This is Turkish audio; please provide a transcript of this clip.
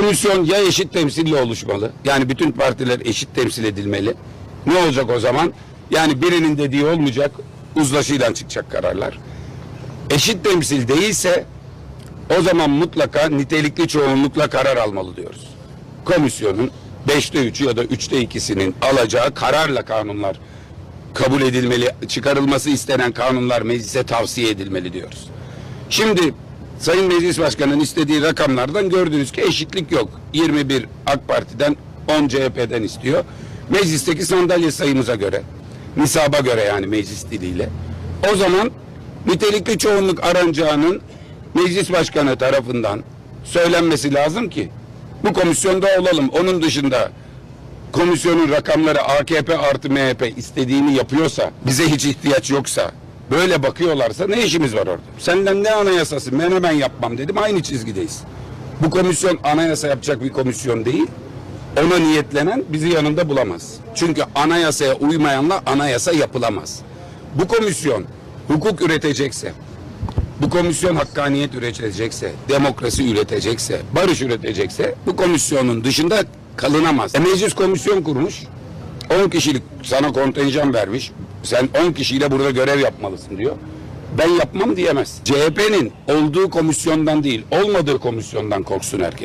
Komisyon ya eşit temsille oluşmalı. Yani bütün partiler eşit temsil edilmeli. Ne olacak o zaman? Yani birinin dediği olmayacak. Uzlaşıyla çıkacak kararlar. Eşit temsil değilse o zaman mutlaka nitelikli çoğunlukla karar almalı diyoruz. Komisyonun beşte üçü ya da üçte ikisinin alacağı kararla kanunlar kabul edilmeli, çıkarılması istenen kanunlar meclise tavsiye edilmeli diyoruz. Şimdi Sayın Meclis Başkanı'nın istediği rakamlardan gördünüz ki eşitlik yok. 21 AK Parti'den 10 CHP'den istiyor. Meclisteki sandalye sayımıza göre, nisaba göre yani meclis diliyle. O zaman nitelikli çoğunluk aranacağının Meclis Başkanı tarafından söylenmesi lazım ki bu komisyonda olalım. Onun dışında komisyonun rakamları AKP artı MHP istediğini yapıyorsa, bize hiç ihtiyaç yoksa, böyle bakıyorlarsa ne işimiz var orada? Senden ne anayasası? Ben hemen yapmam dedim. Aynı çizgideyiz. Bu komisyon anayasa yapacak bir komisyon değil. Ona niyetlenen bizi yanında bulamaz. Çünkü anayasaya uymayanla anayasa yapılamaz. Bu komisyon hukuk üretecekse, bu komisyon hakkaniyet üretecekse, demokrasi üretecekse, barış üretecekse bu komisyonun dışında kalınamaz. E, meclis komisyon kurmuş. 10 kişilik sana kontenjan vermiş. Sen 10 kişiyle burada görev yapmalısın diyor. Ben yapmam diyemez. CHP'nin olduğu komisyondan değil, olmadığı komisyondan korksun herkes.